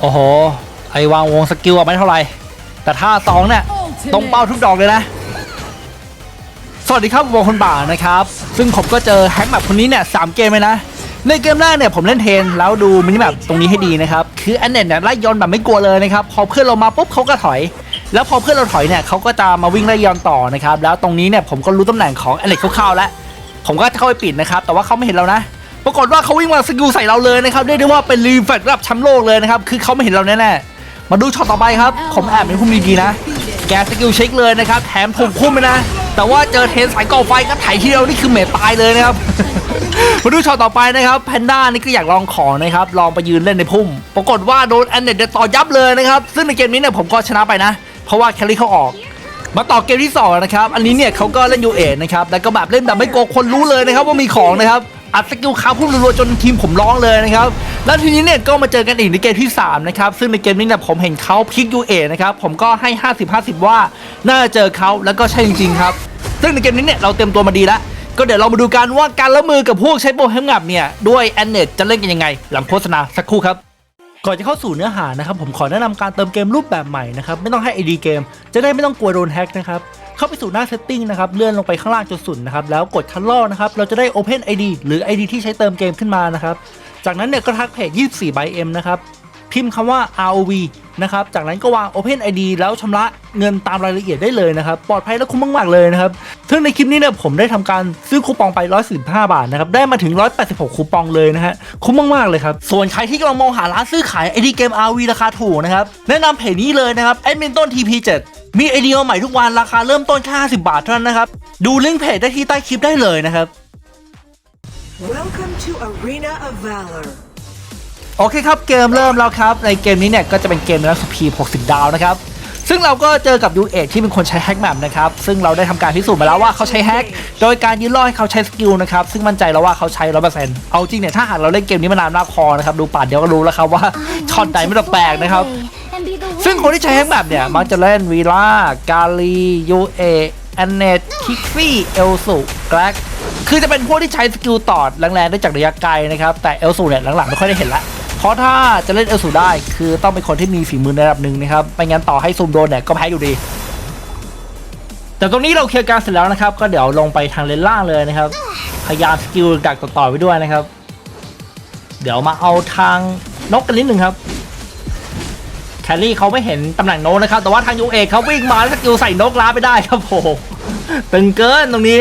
โอ้โห ไอวางวงสกิลอะไม่เท่าไหร่ แต่ถ้าสองเนี่ยตรงเป้าทุกดอกเลยนะ สวัสดีครับวงคนบ่านะครับ ซึ่งผมก็เจอแฮกแบบคนนี้เนี่ยสามเกมเลยนะ ในเกมแรกเนี่ยผมเล่นเทน แล้วดูมินิแมปตรงนี้ให้ดีนะครับ คือแอนเนตเนี่ยไล่ย้อนแบบไม่กลัวเลยนะครับ พอเพื่อนเรามาปุ๊บเขาก็ถอย แล้วพอเพื่อนเราถอยเนี่ยเขาก็จะมาวิ่งไล่ย้อนต่อนะครับ แล้วตรงนี้เนี่ยผมก็รู้ตำแหน่งของแอนเนตคร่าวๆแล้ว ผมก็จะเข้าไปปิดนะครับ แต่ว่าเขาไม่เห็นเรานะ ปรากฏว่าเขาวิ่งมาสกิลใส่เราเลยนะครับเรียกได้ว่าเป็นรีเฟกระดับแชมป์โลกเลยนะครับคือเขาไม่เห็นเราแน่ๆมาดูช็อตต่อไปครับผมแอบเป็นคุ้มดีๆนะ แกสกิลเช็คเลยนะครับแถมถูกคุ้มไปนะ แต่ว่าเจอเทนสายก่อไฟก็ไถทีเดียวนี่คือเมตตายเลยนะครับมาดูช็อตต่อไปนะครับแพนด้านี่ก็อยากลองของนะครับลองไปยืนเล่นในพุ่ม ปรากฏว่าโดนแอนเนตเดต่อยับเลยนะครับซึ่งในเกมนี้เนี่ยผมก็ชนะไปนะ เพราะว่าแคลรี่เขาออกมาต่อเกมที่2นะครับ อันนี้เนี่ยเขาก็เล่นยูเอนะครับ แล้วก็แบบเล่นแบบไม่โกงคนรู้เลยนะครับว่ามีของนะครับ อัดสกิลคาพุ่มรัวๆจนทีมผมร้องเลยนะครับ แล้วทีนี้เนี่ยก็มาเจอกันอีกในเกมที่ 3 นะครับ ซึ่งในเกมนี้เนี่ยผมเห็นเขาพลิกยูเอนะครับ ผมก็ให้ 50-50 ว่าน่าจะเจอเขาแล้วก็ใช่จริงๆครับ ซึ่งในเกมนี้เนี่ยเราเตรียมตัวมาดีแล้ว ก็เดี๋ยวเรามาดูกันว่าการละมือกับพวกใช้โปรแฮมงับเนี่ยด้วยแอนเนตจะเล่นกันยังไง หลังโฆษณาสักครู่ครับก่อนจะเข้าสู่เนื้อหานะครับผมขอแนะนำการเติมเกมรูปแบบใหม่นะครับไม่ต้องให้ ID เกม จะได้ไม่ต้องกลัวโดนแฮ็กนะครับ เข้าไปสู่หน้า setting นะครับเลื่อนลงไปข้างล่างจนสุดนะครับแล้วกดคันลอกนะครับเราจะได้ Open ID หรือ ID ที่ใช้เติมเกมขึ้นมานะครับจากนั้นเนี่ยก็ทักเพจ24 by M นะครับพิมพ์คำว่า ROV นะครับ จากนั้นก็วาง Open ID แล้วชำระเงินตามรายละเอียดได้เลยนะครับ ปลอดภัยและคุ้มมากๆเลยนะครับ ซึ่งในคลิปนี้เนี่ยผมได้ทำการซื้อคูปองไป 145 บาทนะครับ ได้มาถึง 186 คูปองเลยนะฮะ คุ้มมากๆเลยครับ ส่วนใครที่กำลังมองหาร้านซื้อขาย ID เกม Rov ราคาถูกนะครับ แนะนำเพจนี้เลยนะครับ a d m i n t o n TP7 มีไอเดียใหม่ทุกวันราคาเริ่มต้นแค่50 บาทเท่านั้นนะครับ ดูลิงก์เพจได้ที่ใต้คลิปได้เลยนะครับ Welcome to Arena of Valor. โอเคครับเกมเริ่มแล้วครับ ในเกมนี้เนี่ยก็จะเป็นเกมแล้วสปีด60 ดาวนะครับ ซึ่งเราก็เจอกับยูเอที่เป็นคนใช้แฮกแมปนะครับ ซึ่งเราได้ทำการพิสูจน์มาแล้วว่าเขาใช้แฮกโดยการยืนล่อให้เขาใช้สกิลนะครับ ซึ่งมั่นใจแล้วว่าเขาใช้ร้อยเปอร์เซ็นต์เอาจริงเนี่ยถ้าหากเราเล่นเกมนี้มานานมากพอนะครับ ดูป่านเดียวก็รู้แล้วครับว่าช็อตไหนไม่ต้องแปลกนะครับ ซึ่งคนที่ใช้แฮกแมปเนี่ย มักจะเล่นวีล่ากาลียูเอแอนเนตคิกฟี่เอลสุแกลกคือจะเป็นพวกที่ใช้สกิลตอดแรงๆได้จากระยะไกลนะครับ แต่เอลสุเนี่ยหลังๆไม่ค่อยได้เห็นละเพราะถ้าจะเล่นเอลสุได้คือต้องเป็นคนที่มีฝีมือในระดับหนึ่งนะครับไม่งั้นต่อให้ซูมโดนเนี่ยก็แพ้อยู่ดี แต่ตรงนี้เราเคลียร์การเสร็จแล้วนะครับ ก็เดี๋ยวลงไปทางเลนล่างเลยนะครับ พยายามสกิลดักต่อๆไว้ด้วยนะครับ เดี๋ยวมาเอาทางนกกันนิดหนึ่งครับ แคลรี่เขาไม่เห็นตำแหน่งโนกนะครับ แต่ว่าทางยูเอกเขาวิ่งมาแล้วสกิลใส่นกล้าไปได้ครับโอ้โหตึงเกินตรงนี้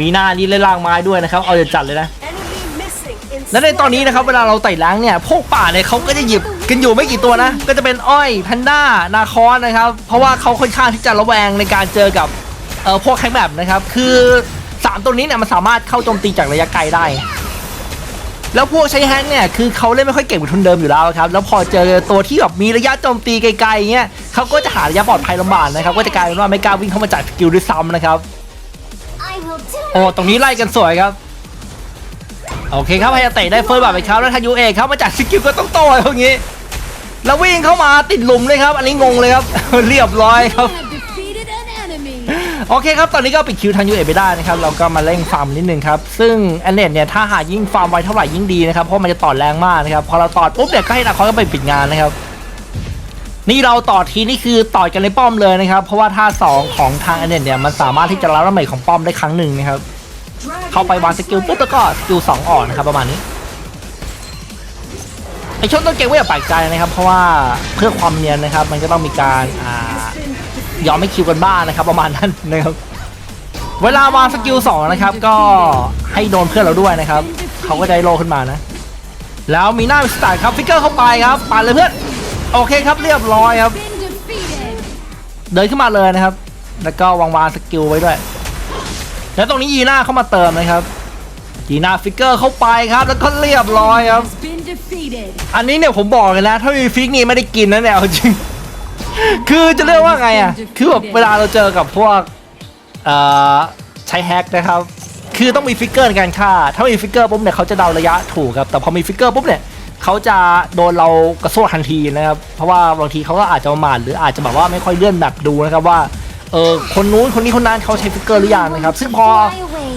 มีหน้านี้เล่นล่างไม้ด้วยนะครับ เอาจะจัดเลยนะ Enemy missing in และในตอนนี้นะครับเวลาเราไต่ล้างเนี่ยพวกป่าเนี่ยเขาก็จะหยิบกันอยู่ไม่กี่ตัวนะ ก็จะเป็นอ้อยแพนด้านาคอนนะครับ เพราะว่าเขาค่อนข้างที่จะระแวงในการเจอกับเอ่อพวกแคงแบบนะครับ คือสามตัวนี้เนี่ยมันสามารถเข้าโจมตีจากระยะไกลได้ แล้วพวกใช้แฮงค์เนี่ยคือเขาเล่นไม่ค่อยเก่งเหมือนทุนเดิมอยู่แล้วครับแล้วพอเจอตัวที่แบบมีระยะโจมตีไกลๆเงี้ยเขาก็จะหาระยะปลอดภัยลำบากนะครับก็จะกลายเป็นว่าไม่กล้าวิ่งเข้ามาจัดสกิลด้วยซ้ำนะครับโอ้ตรงนี้ไล่กันสวยครับโอเคครับพยาเตะได้เฟิร์สบัตไปครับแล้วทายูเอกครับมาจากสกิลก็ต้องโต้ตรงนี้ แล้ววิ่งเข้ามาติดหลุมเลยครับ อันนี้งงเลยครับ เรียบร้อยครับ โอเคครับ ตอนนี้ก็ปิดคิวทางยูเอไปได้นะครับ เราก็มาเร่งฟาร์มนิดนึงครับ ซึ่งแอนเนตเนี่ย ถ้าหายิ่งฟาร์มไวเท่าไหร่ยิ่งดีนะครับ เพราะมันจะต่อแรงมากนะครับ พอเราต่อปุ๊บเนี่ยก็ให้นาคอนก็ไปปิดงานนะครับ นี่เราต่อทีนี่คือต่อกันในป้อมเลยนะครับ เพราะว่าท่าสองของทางแอนเนตเนี่ย มันสามารถที่จะรับระเบิดของป้อมได้ครั้งหนึ่งนะครับ เข้าไปวางสกิลปุ๊บแล้วก็สกิลสองออกนะครับประมาณนี้ไอช่วงต้นเกมก็อย่าแปลกใจนะครับ เพราะว่าเพื่อความเนียนนะครับ มันก็ต้องมีการอ่า ยอมไม่คิวกันบ้างนะครับ ประมาณนั้นนะครับเวลาวางสกิลสองนะครับ ก็ให้โดนเพื่อนเราด้วยนะครับเขาก็จะได้โลขึ้นมานะ แล้วมีหน้ามีสตาร์ครับฟิกเกอร์เข้าไปครับปาเลยเพื่อนโอเคครับเรียบร้อยครับ เดินขึ้นมาเลยนะครับ แล้วก็วางวางสกิลไว้ด้วย แล้วตรงนี้ยีน่าเข้ามาเติมนะครับยีน่าฟิกเกอร์เข้าไปครับ แล้วก็เรียบร้อยครับ อันนี้เนี่ยผมบอกเลยนะ ถ้ามีฟิกนี่ไม่ได้กินนะเนี่ยจริง คือจะเรียกว่าไงอะ คือแบบเวลาเราเจอกับพวกเอ่อใช้แฮกนะครับ คือต้องมีฟิกเกอร์ในการฆ่า ถ้าไม่มีฟิกเกอร์ปุ๊บเนี่ยเขาจะเดาระยะถูกครับ แต่พอมีฟิกเกอร์ปุ๊บเนี่ยเขาจะโดนเรากระซวกทันทีนะครับ เพราะว่าบางทีเขาก็อาจจะประมาทหรืออาจจะแบบว่าไม่ค่อยเลื่อนแบบดูนะครับว่าเออคนนู้นคนนี้คนนั้นเขาใช้ฟิกเกอร์หรือยังนะครับ ซึ่งพอ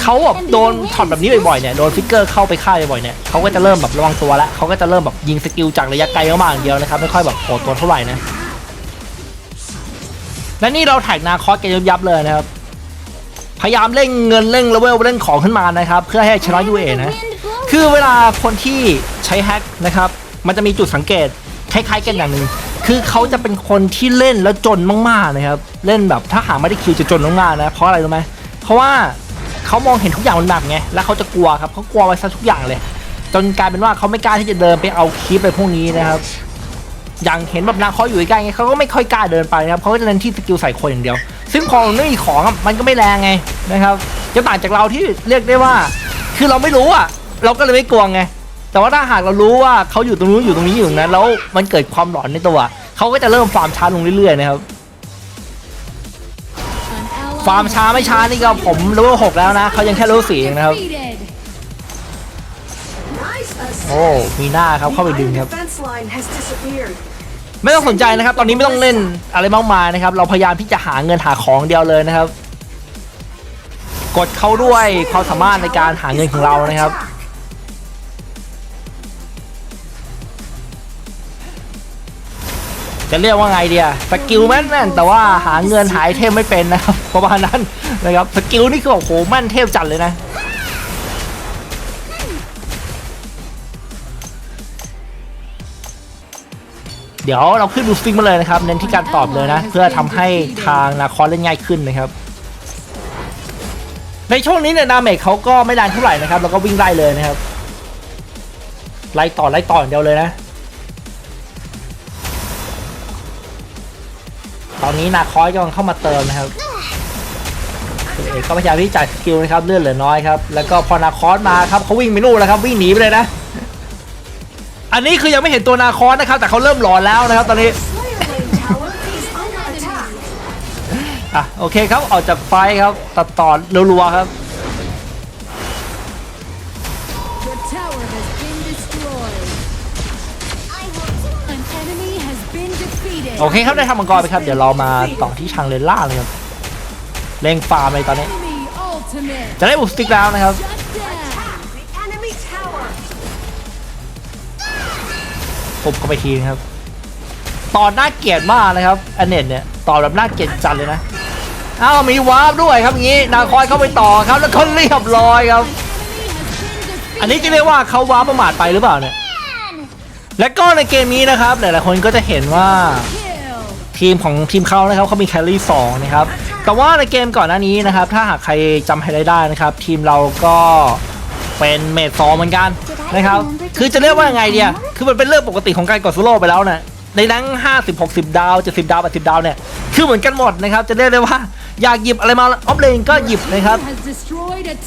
เขาแบบโดนช็อตแบบนี้บ่อยๆเนี่ยโดนฟิกเกอร์เข้าไปฆ่าบ่อยๆเนี่ยเขาก็จะเริ่มแบบระวังตัวแล้วเขาก็จะเริ่มแบบยิงสกิลจากระยะไกลมากๆอย่างเดียวนะครับไม่ค่อยแบบโหดตัวเท่าไหร่นะ และนี่เราแท็กนาคอสกันยับๆเลยนะครับ พยายามเร่งเงินเร่งเลเวลเร่งของขึ้นมานะครับ เพื่อให้ชนะยูเอนะคือเวลาคนที่ใช้แฮกนะครับ มันจะมีจุดสังเกตคล้ายๆกันอย่างหนึ่งคือเขาจะเป็นคนที่เล่นแล้วจนมากๆนะครับ เล่นแบบถ้าหาไม่ได้คิวจะจนมากๆนะ เพราะอะไรรู้ไหมเพราะว่าเขามองเห็นทุกอย่างมันหนักไง แล้วเขาจะกลัวครับเขากลัวไว้ซะทุกอย่างเลย จนกลายเป็นว่าเขาไม่กล้าที่จะเดินไปเอาคลิปไปพวกนี้นะครับ อย่างเห็นแบบนาคออยู่ใกล้ไงเขาก็ไม่ค่อยกล้าเดินไปนะครับเขาก็จะเน้นที่สกิลใส่คนอย่างเดียว ซึ่งพอมันไม่มีของมันก็ไม่แรงไงนะครับจะต่างจากเราที่เรียกได้ว่า คือเราไม่รู้อะ เราก็เลยไม่กลัวไงแต่ว่าถ้าหากเรารู้ว่าเขาอยู่ตรงนู้นอยู่ตรงนี้อยู่ตรงนั้นแล้วมันเกิดความหลอนในตัวเขาก็จะเริ่มฟาร์มช้าลงเรื่อยๆนะครับฟาร์มช้าไม่ช้านี่ก็ผมเลเวลหกแล้วนะเขายังแค่เลเวลสี่เองนะครับ โอ้มีหน้าครับเข้าไปดึง Iron ครับ defense line has disappeared. ไม่ต้องสนใจนะครับ ตอนนี้ไม่ต้องเล่นอะไรมากมายนะครับ เราพยายามที่จะหาเงินหาของเดียวเลยนะครับ กดเขาด้วยความสามารถในการหาเงินของเรานะครับจะเรียกว่าไงเดียสกิลแม่นแม่นแต่ว่าหาเงินหาไอเทมไม่เป็นนะครับประมาณนั้นนะครับสกิลนี่คือโอ้โหแม่นเทพจัดเลยนะ เดี๋ยวเราขึ้นบูสติ้งมาเลยนะครับ เน้นที่การตอบเลยนะ เพื่อทำให้ทางนาคอสเล่นง่ายขึ้นนะครับ ในช่วงนี้เนี่ยดาเมจเขาก็ไม่แรงเท่าไหร่นะครับ แล้วก็วิ่งไล่เลยนะครับ ไล่ต่อไล่ต่ออย่างเดียวเลยนะ ตอนนี้นาคอยกำลังเข้ามาเติมนะครับเอกก็พยายามที่จะสกิลนะครับเลื่อนเหลือน้อยครับ แล้วก็พอนาคอสมาครับเขาวิ่งไปนู่นแล้วครับวิ่งหนีไปเลยนะ อันนี้คือยังไม่เห็นตัวนาคอสนะครับ แต่เขาเริ่มหลอนแล้วนะครับตอนนี้ Slayer Lane Tower is under attack. อะโอเคครับออกจากไฟครับตัดต่อรัวๆครับ The tower has been destroyed. An enemy has been defeated. โอเคครับได้ทำมังกรไปครับ เดี๋ยวเรามาต่อที่ทางเลนล่างเลยครับเร่งฟาร์มเลยตอนนี้ Enemy ultimate. จะได้บุกสติ๊กแล้วนะครับ บเข้าไปทีนะครับ ตอนน่าเกลียดมากนะครับอันเน็ตเนี่ยต่อแบบน่าเกลียดจัดเลยนะอ้าวมีวาร์ปด้วยครับอย่างนี้นาคอยเข้าไปต่อครับแล้วก็เรียบร้อยครับ อันนี้จะเรียกว่าเขาวาร์ปประมาทไปหรือเปล่าเนี่ยและก็ในเกมนี้นะครับหลายๆคนก็จะเห็นว่าทีมของทีมเขานะครับเขามีแคลรี่สองนะครับแต่ว่าในเกมก่อนหน้านี้นะครับ ถ้าหากใครจำไฮไลท์ได้นะครับ ทีมเราก็เป็นเมดสองเหมือนกัน นะครับ คือจะเรียกว่ายังไงเดียคือมันเป็นเรื่องปกติของการกดโซโล่ไปแล้วนะในนั้น50 60 ดาว 70 ดาว 80 ดาวเนี่ย คือเหมือนกันหมดนะครับ จะเรียกได้ว่าอยากหยิบอะไรมาออฟเลนก็หยิบนะครับ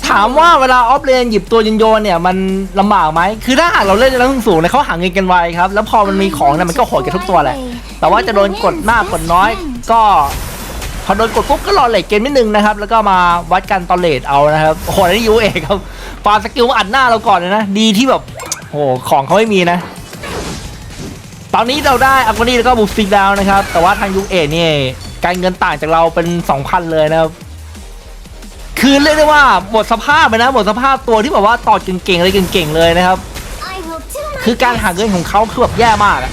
ถามว่าเวลาออฟเลนหยิบตัวยินโยนเนี่ย มันลำบากไหม คือถ้าหากเราเล่นในระดับสูงเนี่ยเขาหาเงินกันไวครับ แล้วพอมันมีของเนี่ยมันก็โหดกันทุกตัวแหละ แต่ว่าจะโดนกดมากกดน้อยก็ อโดนกดปุ๊บก็รอเลทเกมนิดนึงนะครับ แล้วก็มาวัดกันตอนเลทเอานะครับโอ้โหอันนี่ยูเอกครับปาสกิลมาอัดหน้าเราก่อนเลยนะ ดีที่แบบโอ้โหของเขาไม่มีนะ ตอนนี้เราได้อักวนี่แล้วก็บูฟิกแล้วนะครับ แต่ว่าทางยูเอนี่การเงินต่างจากเราเป็น 2,000 เลยนะครับคือเรียกได้ว่าหมดสภาพไปนะหมดสภาพตัวที่แบบว่าต่อเก่งๆอะไรเก่งๆเลยนะครับ คือการหาเงินของเขาคือแบบแย่มากอะ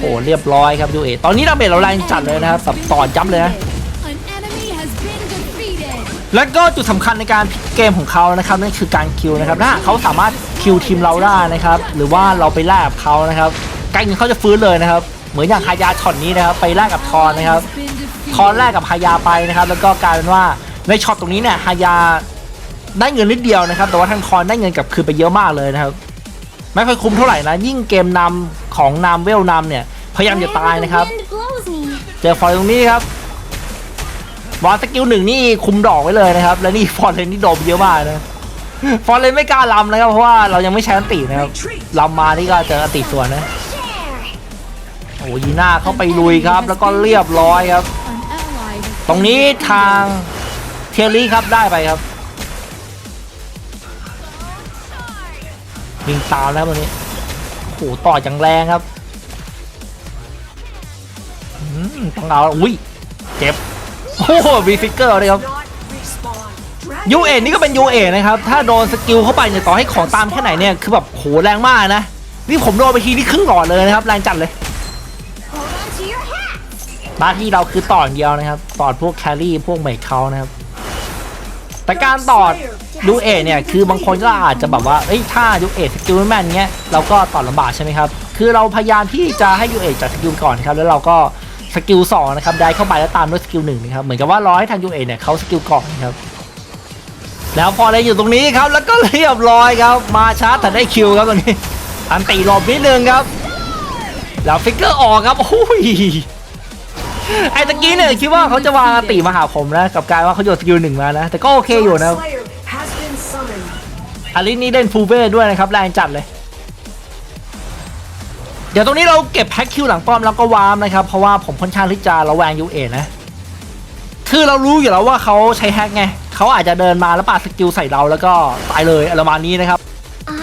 โอ้ Ultimate. เรียบร้อยครับยูเอตอนนี้ดาเมจเราแรงจัดเลยนะครับสับต่อจับเลยนะ An enemy has been defeated. แล้วก็จุดสำคัญในการพลิกเกมของเขานะครับนั่นคือการคิวนะครับถ้าหากเขาสามารถคิวทีมเราได้นะครับ หรือว่าเราไปแลกกับเขานะครับการเงินเขาจะฟื้นเลยนะครับ เหมือนอย่างฮายาช็อตนี้นะครับ ไปแลกกับทอนนะครับ Has been defeated. ทอนแรกกับฮายาไปนะครับ แล้วก็กลายเป็นว่าในช็อตตรงนี้เนี่ยฮายาได้เงินนิดเดียวนะครับ แต่ว่าทางทอนได้เงินกลับคืนไปเยอะมากเลยนะครับ ไม่ค่อยคุ้มเท่าไหร่นะ ยิ่งเกมนำของนำเวลนำเนี่ย พยายามจะตายนะครับ เจอฟอร์เรนตรงนี้ครับวางสกิลหนึ่งนี่คุมดอกไว้เลยนะครับ แล้วนี่ฟอร์เรนนี่โดนไปเยอะมากนะฟอร์เรนไม่กล้าลำนะครับ เพราะว่าเรายังไม่ใช้อันตินะครับลำมานี่ก็เจออันติส่วนนะโอ้ยีน่าเข้าไปลุยครับ แล้วก็เรียบร้อยครับ ตรงนี้ทางเทียรี่ครับได้ไปครับ วิ่งตามแล้วตรงนี้โอ้โหต่อจังแรงครับต้องเอาอุ้ยเจ็บโอ้โหมีฟิกเกอร์เลยครับยูเอนี่ก็เป็นยูเอนะครับ ถ้าโดนสกิลเข้าไปเนี่ยต่อให้ของตามแค่ไหนเนี่ยคือแบบโหแรงมากนะ นี่ผมโดนไปทีนี่ครึ่งหลอดเลยนะครับ แรงจัดเลยหน้าที่เราคือต่ออย่างเดียวนะครับ ต่อพวกแครี่พวกเมคเขานะครับ แต่การต่อ ยูเอเนี่ยคือบางคนก็อาจจะแบบว่าเอ้ยถ้ายูเอสกิลไม่แมนเงี้ยเราก็ต่อลำบากใช่ไหมครับคือเราพยายามที่จะให้ยูเอจากสกิลก่อนครับแล้วเราก็สกิลสองนะครับได้เข้าไปแล้วตามด้วยสกิลหนึ่งนะครับเหมือนกับว่ารอให้ทางยูเอเนี่ยเขาสกิลก่อนนะครับแล้วพอเลยอยู่ตรงนี้ครับแล้วก็เรียบร้อยครับ มาชาร์จแต่ได้คิวครับตรงนี้อันตีหลบนิดนึงครับแล้วฟิกเกอร์ออกครับโอ้ยไอ้ตะกี้เนี่ยคิดว่าเขาจะวางอันติมาหาผมนะกับการว่าเขาโยนสกิลหนึ่งมานะแต่ก็โอเคอยู่นะ อาริสนี่เล่นฟูลเวทด้วยนะครับแรงจัดเลย เดี๋ยวตรงนี้เราเก็บแพ็คคิวหลังป้อมแล้วก็วาร์มนะครับ เพราะว่าผมค่อนข้างที่จะระแวงยูเอนะ คือเรารู้อยู่แล้วว่าเขาใช้แฮกไงเขาอาจจะเดินมาแล้วปาดสกิลใส่เราแล้วก็ตายเลยอะไรประมาณนี้นะครับ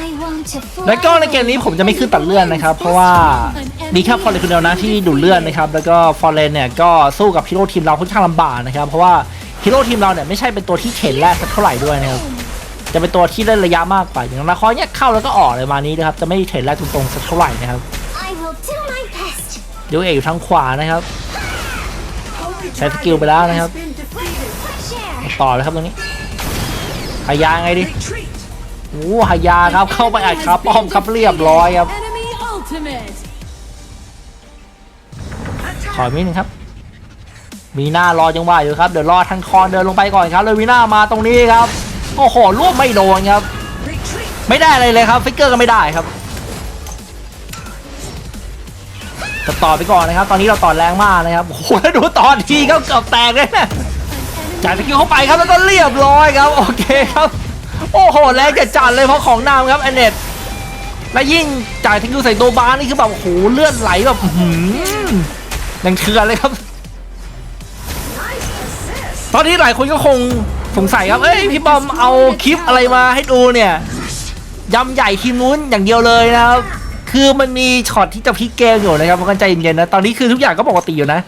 I want to fly แล้วก็ในเกมนี้ผมจะไม่ขึ้นตัดเลื่อนนะครับ เพราะว่ามีแค่ฟอร์เรนคนเดียวนะที่ดูดเลื่อนนะครับแล้วก็ฟอร์เรนเนี่ยก็สู้กับฮีโร่ทีมเราค่อนข้างลำบากนะครับ เพราะว่าฮีโร่ทีมเราเนี่ยไม่ใช่เป็นตัวที่เข็นแรกสักเท่าไหร่ด้วยนะครับ จะเป็นตัวที่เล่นระยะมากกว่าอย่างนาคอยเนี่ยเข้าแล้วก็ออกเลยมานี้นะครับจะไม่เทรดแรกตรงๆสักเท่าไหร่นะครับ I will do my best เดี๋ยวเอกอยู่ทางขวานะครับ Holy ใช้สกิลไปแล้วนะครับ has been defeated. fresh air ต่อเลยครับตรงนี้หายาไงดิ Retreat. โอ้หายาครับเข้าไปอัดคาป้อมครับเรียบร้อยครับ Enemy ultimate. ขอมิดนึงครับ มีหน้ารอจังหวะอยู่ครับเดี๋ยวรอทางคอนเดินลงไปก่อนครับเลยมีหน้ามาตรงนี้ครับ โอ้โหรวบไม่โดนครับ ไม่ได้อะไรเลยครับฟิกเกอร์ก็ไม่ได้ครับจะต่อไปก่อนนะครับ ตอนนี้เราต่อแรงมากนะครับโอ้โหแล้วดูต่อทีเขาเกือบแตกเลยนะจ่ายสกิลเข้าไปครับแล้วก็เรียบร้อยครับ โอเคครับ โอ้โหแรงจะจัดเลยเพราะของนำครับแอนเนตและยิ่งจ่ายสกิลใส่ตัวบาร์นี่คือแบบโอ้โหเลือดไหลแบบหือยังเถื่อเลยครับ ตอนนี้หลายคนก็คง สงสัยครับ เอ้ยพี่บอมเอาคลิปอะไรมาให้ดูเนี่ยยำใหญ่ทีมนู้นอย่างเดียวเลยนะครับ คือมันมีช็อตที่จะพลิกเกมอยู่นะครับมันก็ใจเย็นๆนะ ตอนนี้คือทุกอย่างก็ปกติอยู่นะ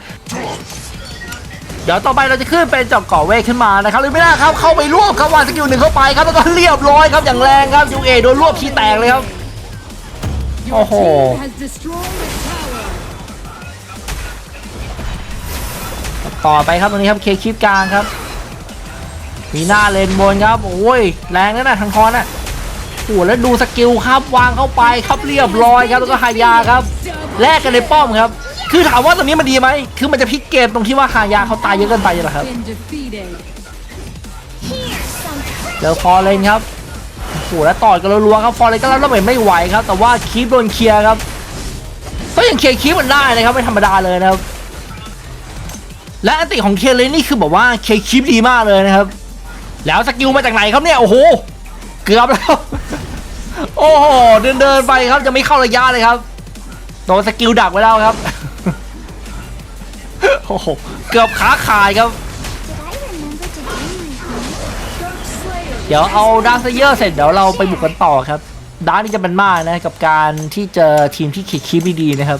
เดี๋ยวต่อไปเราจะขึ้นเป็นจอบก่อเวทขึ้นมานะครับหรือไม่น่าครับเข้าไปรวบครับวางสกิลหนึ่งเข้าไปครับแล้วก็เรียบร้อยครับอย่างแรงครับยูเอโดนรวบทีแตกเลยครับ Your Oh. team has destroyed a tower. ต่อไปครับตรงนี้ครับเคคลิปกลางครับ มีหน้าเลนบนครับ โอ้ย แรงนะนะทางคอนน่ะโอ้โหแล้วดูสกิลครับวางเข้าไปครับเรียบร้อยครับแล้วก็หายาครับแลกกันในป้อมครับ คือถามว่าตรงนี้มันดีไหมคือมันจะพลิกเกมตรงที่ว่าหายาเขาตายเยอะเกินไปเหรอครับ Been defeated. here's some เจอฟอร์เรนครับโอ้โหแล้วต่อยกันรัวๆครับฟอร์เรนก็รับระเบิดไม่ไหวครับ แต่ว่าคีปโดนเคลียร์ครับก็ยังเคลียร์คีปมันได้นะครับไม่ธรรมดาเลยนะครับและอันติของเคเลนนี่คือแบบว่าเคลียร์คีปดีมากเลยนะครับ แล้วสกิลมาจากไหนครับเนี่ยโอ้โหเกือบแล้วโอ้โหเดินเดินไปครับจะไม่เข้าระยะเลยครับโดนสกิลดักไว้แล้วครับโอ้โหเกือบขาขาดครับ เดี๋ยวเอาดาร์ซเยอร์เสร็จเดี๋ยวเราไปบุกกันต่อครับดาร์นี่จะเป็นมากนะกับการที่เจอทีมที่คิดคีบดีๆนะครับ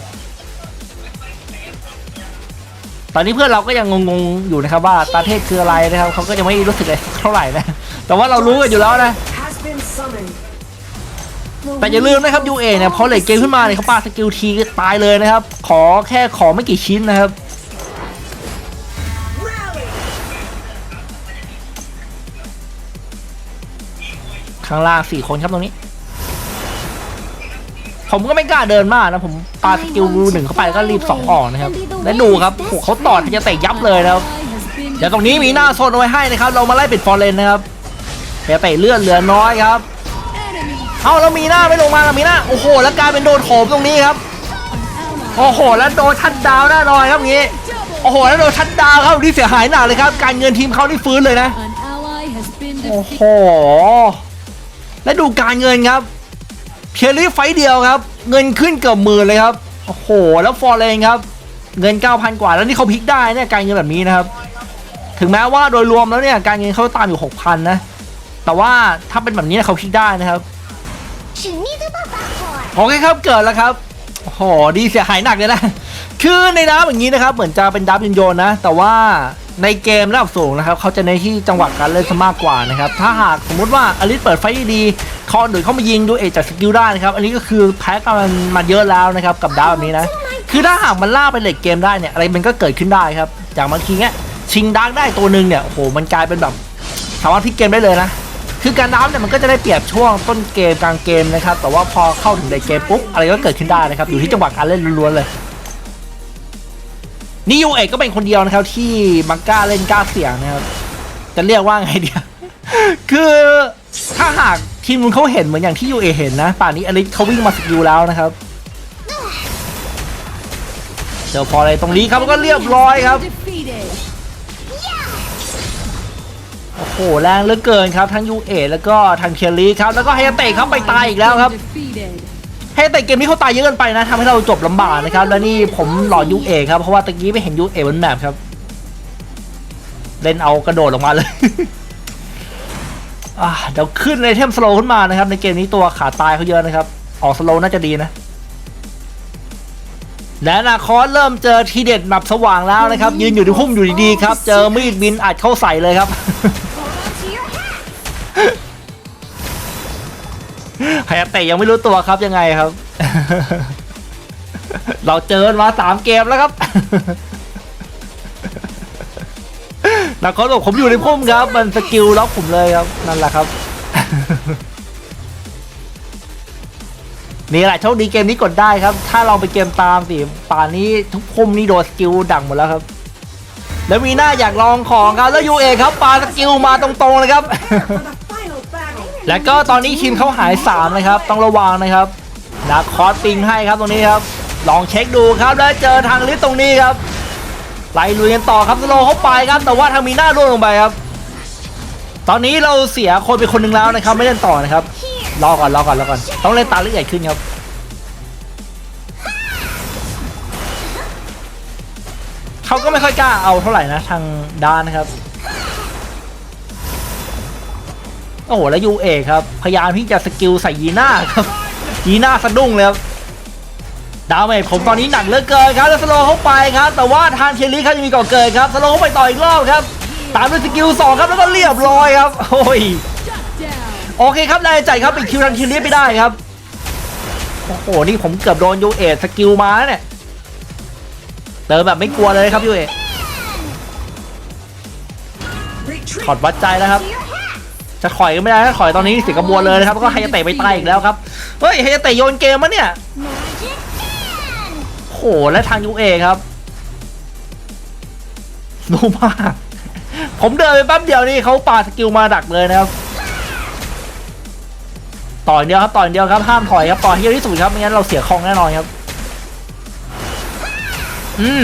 ตอนนี้เพื่อนเราก็ยังงงๆอยู่นะครับว่าตาเทศคืออะไรนะครับเขาก็จะไม่รู้สึกอะไรเท่าไหร่นะแต่ว่าเรารู้กันอยู่แล้วนะ Has been summoned. the แต่อย่าลืมนะครับยูเอเนี่ยพอเลทเกมขึ้นมาเนี่ยเขาปาสกิลทีก็ตายเลยนะครับ ขอแค่ขอไม่กี่ชิ้นนะครับ Rally. ข้างล่างสี่คนครับตรงนี้ ผมก็ไม่กล้าเดินมากนะ ผมปาสกิลหนึ่งเข้าไปแล้วก็รีบสองออกนะครับ และดูครับโหเขาต่อจะเตะยับเลยนะครับเดี๋ยวตรงนี้มีหน้าโซนเอาไว้ให้นะครับ เรามาไล่ปิดฟอร์เรนนะครับเดี๋ยวเตะเลื่อนเหลือน้อยครับ เอาแล้วมีหน้าไม่ลงมาแล้วมีหน้าโอ้โห แล้วกลายเป็นโดนโถมตรงนี้ครับโอ้โหแล้วโดนชัดดาวน์แน่นอนครับงี้โอ้โหแล้วโดนชัดดาวน์ครับนี่เสียหายหนักเลยครับ การเงินทีมเขานี่ฟื้นเลยนะโอ้โหและดูการเงินครับ เพียรี่ไฟเดียวครับ เงินขึ้นเกือบหมื่นเลยครับ โอ้โห แล้วฟอร์เรนครับ เงิน 9,000 กว่าแล้วนี่เขาพลิกได้เนี่ยการเงินแบบนี้นะครับ ถึงแม้ว่าโดยรวมแล้วเนี่ยการเงินเขาตามอยู่ 6,000 นะ แต่ว่าถ้าเป็นแบบนี้เขาพลิกได้นะครับโอเคครับเกิดแล้วครับโอ้โหดีเสียหายหนักเลยนะ คือในน้ำอย่างนี้นะครับ เหมือนจะเป็นดับยินโยนนะ แต่ว่า ในเกมระดับสูงนะครับเขาจะในที่จังหวะการเล่นซะมากกว่านะครับถ้าหากสมมุติว่าอลิสเปิดไฟดีคอนโดยเข้ามายิงดูเอจากสกิลได้นะครับ อันนี้ก็คือแพ้กันมันมาเยอะแล้วนะครับกับดาวแบบนี้นะคือถ้าหากมันล่าไปเลทเกมได้เนี่ยอะไรมันก็เกิดขึ้นได้ครับจากบางทีเนี้ยชิงดาร์กได้ตัวหนึ่งเนี่ยโอ้โหมันกลายเป็นแบบสามารถพลิกเกมได้เลยนะคือการดาวเนี่ยมันก็จะได้เปรียบช่วงต้นเกมกลางเกมนะครับแต่ว่าพอเข้าถึงในเกมปุ๊บอะไรก็เกิดขึ้นได้นะครับอยู่ที่จังหวะการเล่นล้วนๆเลย นี่ยูเอกก็เป็นคนเดียวนะครับที่มักกล้าเล่นกล้าเสี่ยงนะครับจะเรียกว่าไงเดียคือถ้าหากทีมนู้นเขาเห็นเหมือนอย่างที่ยูเอเห็นนะ ป่านนี้อลิสเขาวิ่งมาสกิลแล้วนะครับเจอพออะไรตรงนี้ครับก็เรียบร้อยครับโอ้โหแรงเหลือเกินครับทั้งยูเอแล้วก็ทางเคียรีครับแล้วก็ไฮยาเตะครับไปตายอีกแล้วครับ ฮยาเตะเกมนี้เขาตายเยอะเกินไปนะทำให้เราจบลำบากนะครับ แล้วนี่ผมหลอดยูเอครับ เพราะว่าตะกี้ไม่เห็นยูเอบนแมปครับ เล่นเอากระโดดออกมาเลยเดี๋ยวขึ้นในเทมสโลขึ้นมานะครับ ในเกมนี้ตัวขาตายเขาเยอะนะครับ ออกสโลน่าจะดีนะและนาคอสเริ่มเจอทีเด็ดแบบสว่างแล้วนะครับ ยืนอยู่ในพุ่มอยู่ดีๆครับ เจอมีดบินอัดเข้าใส่เลยครับ Hold on to your hat. ไฮยาเตะยังไม่รู้ตัวครับยังไงครับ เราเจอมาสามเกมแล้วครับนักขอบอกผมอยู่ในพุ่มครับ มันสกิลล็อกผมเลยครับ นั่นแหละครับ นี่แหละโชคดีเกมนี้กดได้ครับ ถ้าลองไปเกมตามสิป่านนี้ทุกพุ่มนี่โดนสกิลดังหมดแล้วครับ แล้วมีหน้าอยากลองของครับแล้วยูเอครับปาสกิลมาตรงๆเลยครับ แล้วก็ตอนนี้ทีมเขาหาย3นะครับ ต้องระวังนะครับนาคอสปิงให้ครับตรงนี้ครับ ลองเช็คดูครับแล้วเจอทางลิฟต์ตรงนี้ครับไล่ลุยกันต่อครับสโลเข้าไปครับ แต่ว่าทางมีหน้าร่วงลงไปครับ ตอนนี้เราเสียคนไปคนหนึ่งแล้วนะครับ ไม่เล่นต่อนะครับรอก่อนรอก่อนรอก่อนต้องเล่นตาละเอียดขึ้นครับเขาก็ไม่ค่อยกล้าเอาเท่าไหร่นะทางดานนะครับ โอ้โหแล้วยูเอครับ พยายามที่จะสกิลใส่ยีน่าครับ ยีน่าสะดุ้งเลยครับดาวเมจผมตอนนี้หนักเหลือเกินครับแล้วสโลเข้าไปครับ แต่ว่าทางเทยรี่ครับยังมีก่อเกิดครับสโลเข้าไปต่ออีกรอบครับ ตามด้วยสกิลสองครับแล้วก็เรียบร้อยครับโอ้ยโอเคครับนายใจครับเป็นคิวทางเทยรี่ไปได้ครับโอ้โหนี่ผมเกือบโดนยูเอสกิลมาแล้วเนี่ยเติมแบบไม่กลัวเลยครับยูเอถอดวัดใจแล้วครับ จะถอยก็ไม่ได้ถ้าถอยตอนนี้เสียกระบวนเลยนะครับแล้วก็ไฮยาเตะไปตายอีกแล้วครับเฮ้ยไฮยาเตะโยนเกมมะเนี่ยโหและทางยูเอครับรู้มากผมเดินไปแป๊บเดียวนี่เขาปาสกิลมาดักเลยนะครับต่อยเดียวครับต่อยเดียวครับห้ามถอยครับต่อยให้เยอะที่สุดครับไม่งั้นเราเสียคองแน่นอนครับ อืม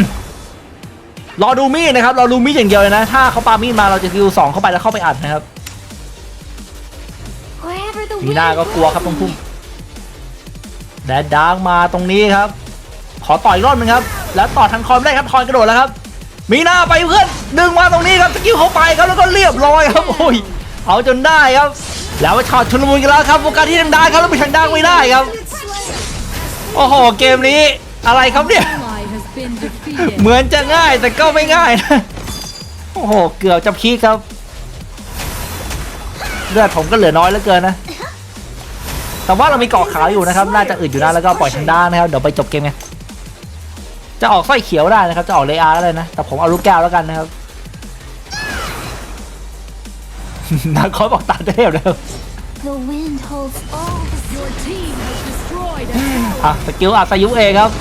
รอดูมีดนะครับรอดูมีดอย่างเดียวเลยนะ ถ้าเขาปามีดมาเราจะคิวสองเข้าไปแล้วเข้าไปอัดนะครับ มีหน้าก็กลัวครับตรงพุ่มแดดดาร์กมาตรงนี้ครับ ขอต่อยรอบนึงครับ แล้วต่อทางคอมได้ครับทอยกระโดดแล้วครับ มีหน้าไปเพื่อนดึงมาตรงนี้ครับสกิลเข้าไปครับแล้วก็เรียบร้อยครับโอ้ยเอาจนได้ครับ แล้วไปช็อตชุลมุนกันแล้วครับโฟกัสที่ทางด้านครับแล้วไปทางด้านไม่ได้ครับโอ้โหเกมนี้อะไรครับเนี่ยเหมือนจะง่ายแต่ก็ไม่ง่ายนะโอ้โหเกือบจะพีคครับ เลือดผมก็เหลือน้อยเหลือเกินนะ แต่ว่าเรามีเกาะขาวอยู่นะครับ น่าจะอึดอยู่นะแล้วก็ปล่อยทางด้านนะครับ เดี๋ยวไปจบเกมไงจะออกสร้อยเขียวได้นะครับ จะออกเลอาร์ก็ได้นะ แต่ผมเอาลูกแก้วแล้วกันนะครับนักคอยบอกตาเทพเลยครับ The wind holds all the Your team has destroyed a tower. อะสกิลอัศยุเอครับ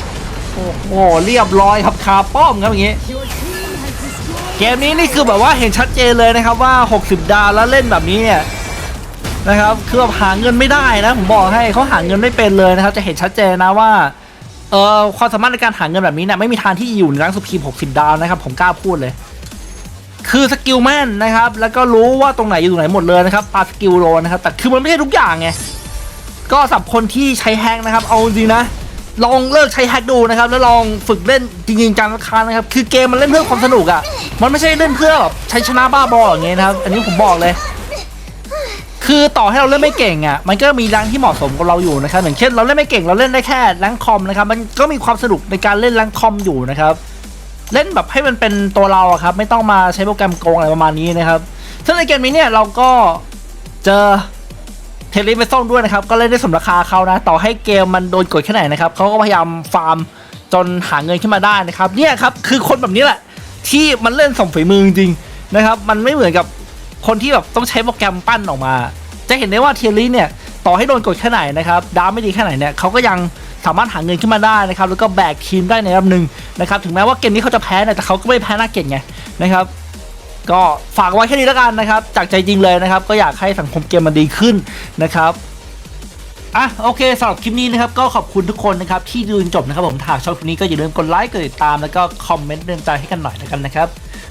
โอ้โห เรียบร้อยครับคาป้อมครับอย่างงี้ Your team has destroyed เกมนี้นี่คือแบบว่าเห็นชัดเจนเลยนะครับว่า 60 ดาวแล้วเล่นแบบนี้เนี่ย นะครับคือแบบหาเงินไม่ได้นะผมบอกให้เขาหาเงินไม่เป็นเลยนะครับ จะเห็นชัดเจนนะว่าเอ่อความสามารถในการหาเงินแบบนี้เนี่ยไม่มีทางที่อยู่ในรังสุพีม60 ดาวนะครับ ผมกล้าพูดเลย คือสกิลแม่นนะครับ แล้วก็รู้ว่าตรงไหนอยู่ตรงไหนหมดเลยนะครับปาสกิลโรนะครับ แต่คือมันไม่ใช่ทุกอย่างไงก็สับคนที่ใช้แฮกนะครับ เอาจริงนะ ลองเลิกใช้แฮกดูนะครับ แล้วลองฝึกเล่นจริงๆจังสักครั้งนะครับ คือเกมมันเล่นเพื่อความสนุกอะ่ะ มันไม่ใช่เล่นเพื่อแบบใช้ชนะบ้าบออย่างเงี้ยนะครับ อันนี้ผมบอกเลย คือต่อให้เราเล่นไม่เก่งอะ่ะมันก็มีแรงที่เหมาะสมกับเราอยู่นะครับอย่างเช่นเราเล่นไม่เก่งเราเล่นได้แค่แรงคอมนะครับมันก็มีความสนุกในการเล่นแรงคอมอยู่นะครับเล่นแบบให้มันเป็นตัวเราอะครับไม่ต้องมาใช้โปรแกรมโกงอะไรประมาณนี้นะครับซึ่งในเกมนี้เนี่ยเราก็เจอเทเลไปส่องด้วยนะครับก็เล่นได้สมราคาเขานะต่อให้เกมมันโดนกดแค่ไหนนะครับเขาก็พยายามฟาร์มจนหาเงินขึ้นมาได้นะครับเนี่ยครับคือคนแบบนี้แหละที่มันเล่นสมฝีมือจริงๆนะครับมันไม่เหมือนกับ คนที่แบบต้องใช้โปรแกรมปั้นออกมา จะเห็นได้ว่าเทียรี่เนี่ยต่อให้โดนกดแค่ไหนนะครับดาวไม่ดีแค่ไหนเนี่ยเขาก็ยังสามารถหาเงินขึ้นมาได้นะครับแล้วก็แบกทีมได้ในระดับหนึ่งนะครับถึงแม้ว่าเกมนี้เขาจะแพ้แต่เขาก็ไม่แพ้หน้าเก่งไงนะครับก็ฝากไว้แค่นี้แล้วกันนะครับ จากใจจริงเลยนะครับ ก็อยากให้สังคมเกมมันดีขึ้นนะครับอะโอเคสำหรับคลิปนี้นะครับก็ขอบคุณทุกคนนะครับที่ดูจนจบนะครับผมถ้าชอบคลิปนี้ก็อย่าลืมกดไลค์กดติดตามแล้วก็คอมเมนต์เตือนใจให้กันหน่อยแล้วกันนะครับ